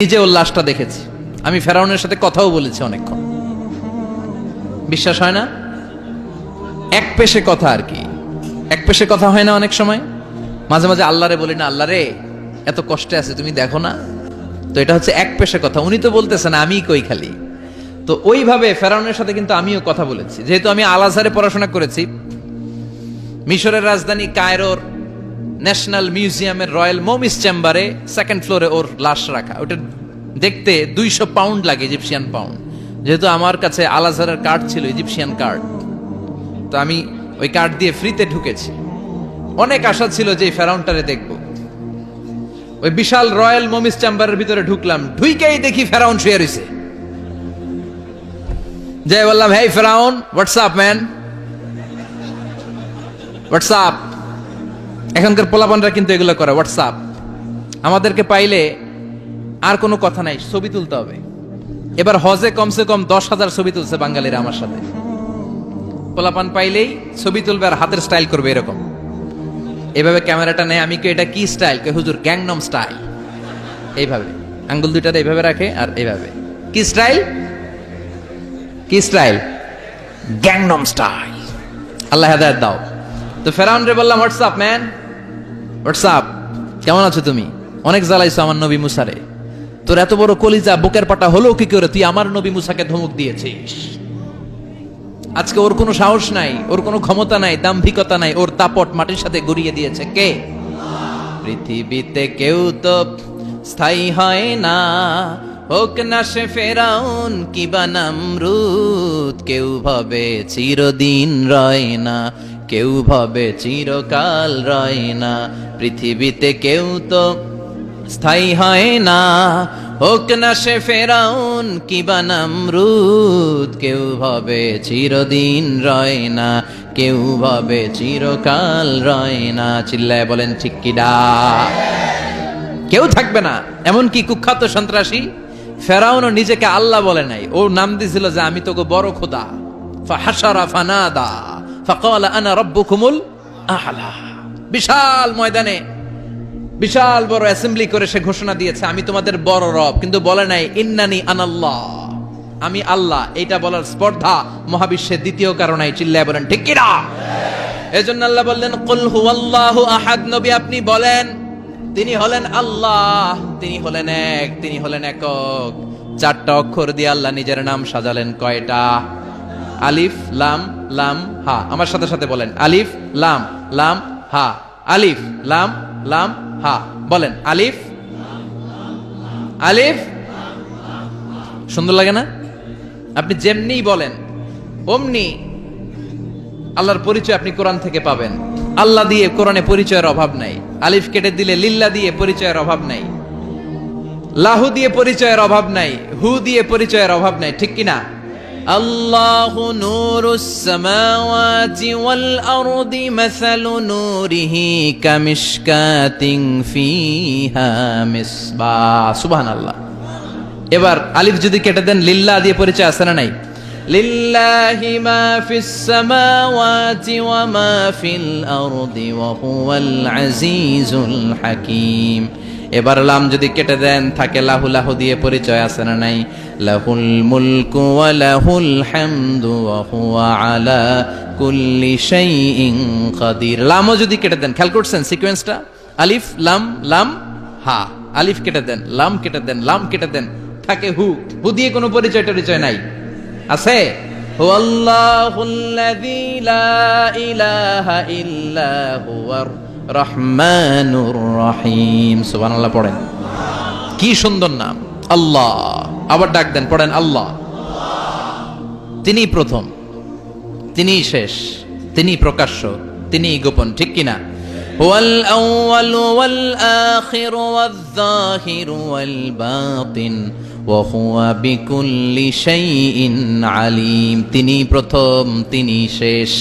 নিজে ওর লাশটা দেখেছি। আমি ফেরাউনের সাথে কথাও বলেছি অনেকক্ষণ। বিশ্বাস হয় না? এক পেশে কথা আর কি। এক পেশে কথা হয় না অনেক সময়। মাঝে মাঝে আল্লাহরে বলি, না আল্লাহ রে এত কষ্টে আছে, তুমি দেখো না। তো এটা হচ্ছে এক পেশে কথা। উনি তো বলতেছেন আমি কই খালি? তো ওইভাবে ফেরাউনের সাথে কিন্তু আমিও কথা বলেছি। যেহেতু আমি আল আজহারে পড়াশোনা করেছি, মিশরের রাজধানী কায়রোর ন্যাশনাল মিউজিয়ামের রয়্যাল মোমিস চেম্বারে সেকেন্ড ফ্লোরে ওর লাশ রাখা। ওটা দেখতে দুইশো পাউন্ড লাগে ইজিপশিয়ান পাউন্ড যেহেতু আমার কাছে আলাজারের কার্ড ছিল ইজিপশিয়ান কার্ড তো আমি ওই কার্ড দিয়ে ফ্রিতে ঢুকেছি। অনেক আশা ছিল যে ফেরাউনটারে দেখব। ওই বিশাল রয়্যাল মোমিস চেম্বারের ভিতরে ঢুকলাম। ঢুইকেই দেখি ফেরাউন শুয়ে রয়েছে যাই বললাম, হেই ফেরাউন হোয়াটসঅ্যাপ ম্যান হোয়াটসঅ্যাপ এখনকার পোলাপানরা কিন্তু এগুলো করে হোয়াটসঅ্যাপ আমাদেরকে পাইলে আর কোনো কথা নাই, ছবি তুলতে হবে। এবার হজে কমসে কম দশ হাজার ছবি তুলছে বাঙালিরা আমার সাথে। পোলাপান পাইলেই ছবি তুলবে আর হাতের স্টাইল করবে এরকম। এভাবে ক্যামেরাটা নেয়, আমি কি এটা কি স্টাইল কে হুজুর গ্যাংনম স্টাইল এইভাবে। আঙ্গুল দুইটাতে এইভাবে রাখে আর এইভাবে। কি স্টাইল কি স্টাইল গ্যাংনম স্টাইল আল্লাহ হেদায়ত দাও। তো ফেরাউন রে বললাম হোয়াটসঅ্যাপ ম্যান হোয়াটসঅ্যাপ, কেমন আছো তুমি? অনেক জ্বালাইছো আমার নবী মুসারে। তোর এত বড় কলিজা বুকের পাটা হলো কি করে তুই আমার নবী মুসাকে ধমক দিয়েছিস? আজকে ওর কোনো সাহস নাই, ওর কোনো ক্ষমতা নাই, দাম্ভিকতা নাই, ওর তাপট মাটির সাথে গড়িয়ে দিয়েছে। কে? পৃথিবীতে কেউ তো স্থায়ী হয় না। হোক না সে ফেরাউন কিবা নামরুদ, কেউ ভাবে চিরদিন রয় না। কেউ ভাবে চিরকাল রয় না। পৃথিবীতে কেউ তো স্থায়ী হয় না। হোক না সে ফেরাউন কিবা নামরুদ, কেউ ভাবে চিরদিন রয় না। কেউ ভাবে চিরকাল রয় না। চিল্লায় বলেন, ঠিক কিডা কেউ থাকবে না, এমনকি কুখ্যাত সন্ত্রাসী। ফেরাউনও নিজেকে আল্লাহ বলে নাই। ও নাম দিছিল যে, আমি তোকে বড় খোদা। ফাহাসারা ফানাদা। বিশাল ময়দানে, বিশাল বড় অ্যাসেম্বলি করে সে ঘোষণা দিয়েছে, আমি তোমাদের বড় রব। কিন্তু বলে নাই, ইন্নানি আনাল্লাহ। আমি আল্লাহ এটা বলার স্পর্ধা মহাবিশ্বের দ্বিতীয় কারণে চিল্লায় বলেন, ঠিক কিনা? এজন্য আল্লাহ বললেন আহাদ। নবী আপনি বলেন, তিনি হলেন আল্লাহ, তিনি হলেন এক, তিনি হলেন একক। চারটা অক্ষর দিয়ে আল্লাহ নিজের নাম সাজালেন, কয়টা? আলিফ, লাম লাম, হা। আমার সাথে সাথে বলেন। আলিফ, লাম লাম, হা। আলিফ, লাম লাম, হা। বলেন। আলিফ আলিফ, সুন্দর লাগে না? আপনি যেমনি বলেন, অমনি আল্লাহর পরিচয় আপনি কোরআন থেকে পাবেন। আল্লাহ দিয়ে কোরআনে পরিচয়ের অভাব নাই। আলিফ কেটে দিলে লিল্লা দিয়ে পরিচয়ের অভাব নাই। লাহু দিয়ে পরিচয়ের অভাব নাই। হু দিয়ে পরিচয়ের অভাব নাই। ঠিক কিনা? আল্লাহ নূরুস সামাওয়াতি ওয়াল আরদি মাসালু নূরিহি কামিশকাতিন ফিহা মিসবাহ সুবহানাল্লাহ। এবার আলিফ যদি কেটে দেন, লিল্লা দিয়ে পরিচয় আছে না নাই? লিল্লাহি মা ফিস সামাওয়াতি ওয়া মা ফিল আরদি ওয়া হুয়াল আজিজুল এবার লাম যদি কেটে দেন, থাকে লাহু লাহু দিয়ে পরিচয় আছে না নাই? লাহুল মুলকু ওয়া লাহুল হামদু ওয়া হুয়া আলা কুল্লি শাইইন কাদির। লামও যদি কেটে দেন, খেয়াল করছেন সিকোয়েন্সটা আলিফ, লাম লাম, হা। আলিফ কেটে দেন, লাম কেটে দেন, লাম কেটে দেন, থাকে হু। হু দিয়ে কোনো পরিচয় টরিচয় নাই। আছে? হু আল্লাহুল্লাযী লা ইলাহা ইল্লা হুয়ার রহমানুর রহিম সুবহানাল্লাহ পড়েন কি সুন্দর নাম আল্লাহ আবার ডাক দেন পড়েন আল্লাহ তিনি প্রথম তিনি শেষ তিনি প্রকাশ্য তিনি গোপন ঠিক কিনা هو الأول والآخر والظاهر والباطن وهو بكل شيء عليم তিনি প্রথম তিনি শেষ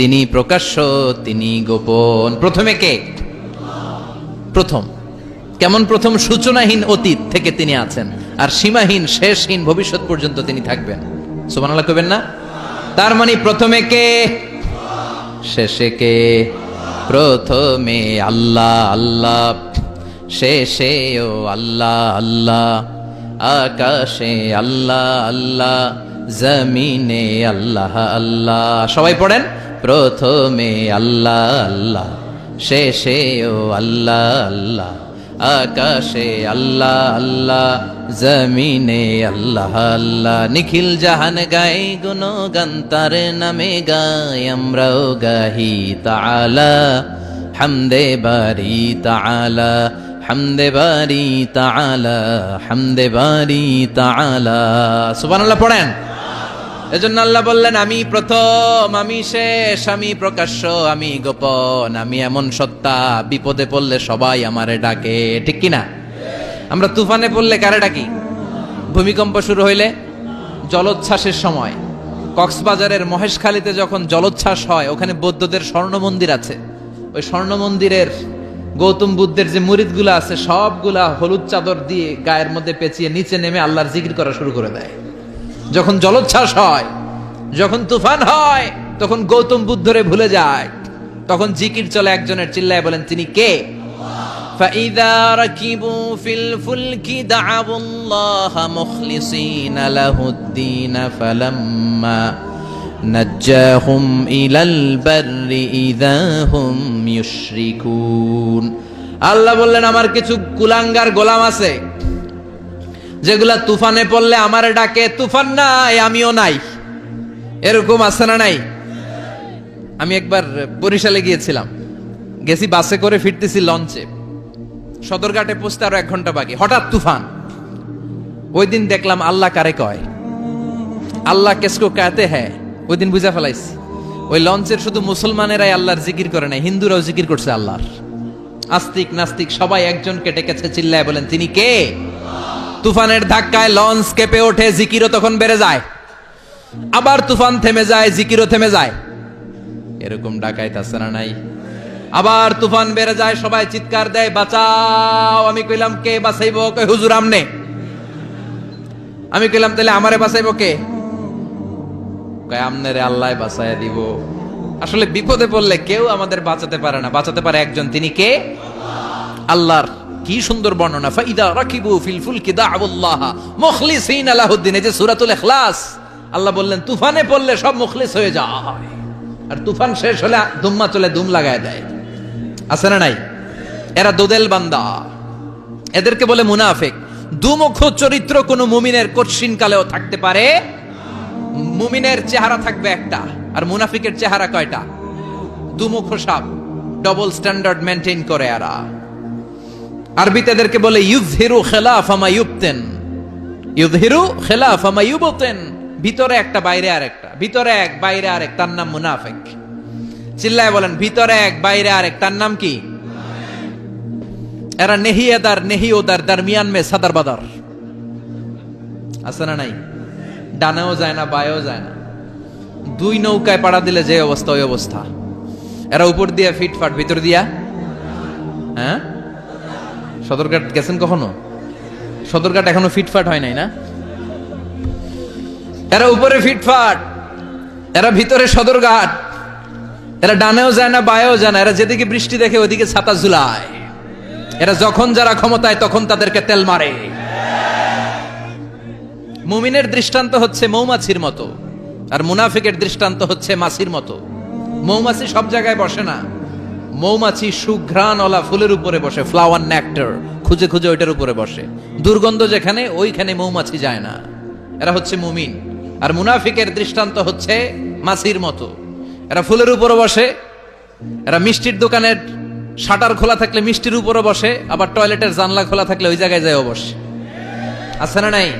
তিনি প্রকাশ্য, তিনি গোপন। প্রথমে কে? প্রথম। কেমন প্রথম? সূচনাহীন অতীত থেকে তিনি আছেন। আর সীমাহীন, শেষহীন ভবিষ্যৎ পর্যন্ত তিনি থাকবেন। সুবহানাল্লাহ কবেন না? তার মানে প্রথমে কে? শেষে কে? প্রথমে আল্লাহ আল্লাহ। শেষে ও আল্লাহ আল্লাহ। আকাশে আল্লাহ আল্লাহ। জমিনে আল্লাহ আল্লাহ। সবাই পড়েন? প্রথমে আল্লাহ আল্লাহ, শেষে ও আল্লাহ আল্লাহ, আকাশে আল্লাহ আল্লাহ, জমিনে আল্লাহ আল্লাহ, নিখিল জাহান গাই গুণ গন্তার নামে গাই আমরাও গাহি তাআলা, হামদে বারি তাআলা, হামদে বারি তাআলা, হামদে বারি তাআলা। সুবহানাল্লাহ, পড়েন। এজন্য আল্লাহ বললেন, আমি প্রথম, আমি শেষ, আমি প্রকাশ্য, আমি গোপন, আমি এমন সত্তা, বিপদে পড়লে সবাই আমারে ডাকে। ঠিক কি না আমরা তুফানে পড়লে কারে ডাকি? ভূমিকম্প শুরু হইলে জলোচ্ছ্বাসের সময়। কক্সবাজারের মহেশখালীতে যখন জলোচ্ছ্বাস হয়, ওখানে বৌদ্ধদের স্বর্ণ মন্দির আছে। ওই স্বর্ণ মন্দিরের গৌতম বুদ্ধের যে মুরিদগুলো আছে, সবগুলা হলুদ চাদর দিয়ে গায়ের মধ্যে পেঁচিয়ে নিচে নেমে আল্লাহর জিকির করা শুরু করে দেয়। যখন জলোচ্ছ্বাস হয় যখন তুফান হয় তখন গৌতম বুদ্ধরে ভুলে যায় তখন জিকির চলে একজনের চিল্লায় বলেন তিনি কে فإذا ركبوا في الفلك دعوا الله مخلصين له الدين فلما نجاهم إلى البر إذا هم يشركون আল্লাহ বললেন আমার কিছু কুলাঙ্গার গোলাম আছে যেগুলা তুফানে পড়লে আমার ডাকে, তুফান নাই, আমিও নাই। এরকম আছে না নাই? আমি একবার বরিশালে গিয়েছিলাম। গেছি বাসে করে ফিরতেছি লঞ্চে। সদরঘাটে পৌঁছতে আরও এক ঘণ্টা বাকি। হঠাৎ তুফান। ওই দিন দেখলাম আল্লাহ কারে কয়? আল্লাহ কেসকো কাতে হ্যাঁ ওই দিন বুঝা ফেলাইছি। ওই লঞ্চের শুধু মুসলমানেরাই আল্লাহর জিকির করে নাই, হিন্দুরাও জিকির করছে আল্লাহর। আস্তিক নাস্তিক সবাই একজনকে ডেকেছে, চিল্লায় বলেন, তিনি কে? তুফানের ধাক্কায় লঞ্চ কেঁপে ওঠে, জিকিরও তখন বেড়ে যায়। আবার তুফান থেমে যায়, জিকিরও থেমে যায়। এরকম ডাকাইত আছে না নাই? আবার তুফান বেড়ে যায়, সবাই চিৎকার দেয়, বাঁচাও। আমি কইলাম, কে বাঁচাইব? কে হুজুর আমনে? আমি কইলাম, তাহলে আমারে বাঁচাইব কে? কয়, আমনেরে আল্লাহ বাঁচাইয়া দিব। আসলে বিপদে পড়লে কেউ আমাদের বাঁচাতে পারে না। বাঁচাতে পারে একজন। তিনি কে? আল্লাহর। কি সুন্দর বর্ণনা। ফাইদা রাকিবু ফিল ফুলকি দাআবুল্লাহ মুখলিসিন আলাহুদ্দিন এই যে সূরাতুল ইখলাস। আল্লাহ বললেন, তুফানে পড়লে সব মুখলিস হয়ে যায়। আর তুফান শেষ হলে দুম্মা চলে, দুম লাগায় দেয়। আছে না নাই? এরা দোদেল বান্দা। এদেরকে বলে মুনাফিক। দুমুখ চরিত্র কোন মুমিনের কঠিন কালেও থাকতে পারে। মুমিনের চেহারা থাকবে একটা। আর মুনাফিকের চেহারা কয়টা? দুমুখ সাপ। ডবল স্ট্যান্ডার্ড মেনটেন করে এরা। আরবিতে এদেরকে বলে ইউজহিরু খেলাফামা ইউবতেন। ইউজহিরু খেলাফামা ইউবতেন। ভিতরে একটা, বাইরে আর একটা ভিতরে এক, বাইরে আর তার নাম মুনাফিক। চিল্লায় বলেন, ভিতরে এক, বাইরে আর তার নাম কি? এরা নেহি নেহিয়েদার, নেহিওদার, দারমিয়ান মে সাদার বাদার। আছে না নাই? ডানেও যায় না, বায়েও যায় না। দুই নৌকায় পাড়া দিলে যে অবস্থা, ওই অবস্থা। এরা উপর দিয়া ফিটফাট, ভিতর দিয়া? হ্যাঁ? সদরঘাট গেছেন কখনো? সদরঘাট এখনও ফিটফাট হয় নাই না? এরা উপরে ফিটফাট, এরা ভিতরে সদরঘাট, এরা ডানেও যায় না, বায়েও যায় না, এরা যেদিকে বৃষ্টি দেখে ওদিকে ছাতা ঝুলায়। এরা যখন যারা ক্ষমতায় তখন তাদেরকে তেল মারে। মুমিনের দৃষ্টান্ত হচ্ছে মৌমাছির মতো, আর মুনাফিকের দৃষ্টান্ত হচ্ছে মাছির মতো। মৌমাছি সব জায়গায় বসে না। মৌমাছি সুঘ্রাণওয়ালা ফুলের উপরে বসে ফ্লাওয়ার নেক্টার খুঁজে খুঁজে ওইটার উপরে বসে। দুর্গন্ধ যেখানে, ওইখানে মৌমাছি যায় না। এরা হচ্ছে মুমিন। আর মুনাফিকের দৃষ্টান্ত হচ্ছে মাছির মতো। এরা ফুলের উপরে বসে, এরা মিষ্টির দোকানের শাটার খোলা থাকলে মিষ্টির উপরে বসে, আবার টয়লেটের জানলা খোলা থাকলে ওই জায়গায় যায় বসে আছে না নাই?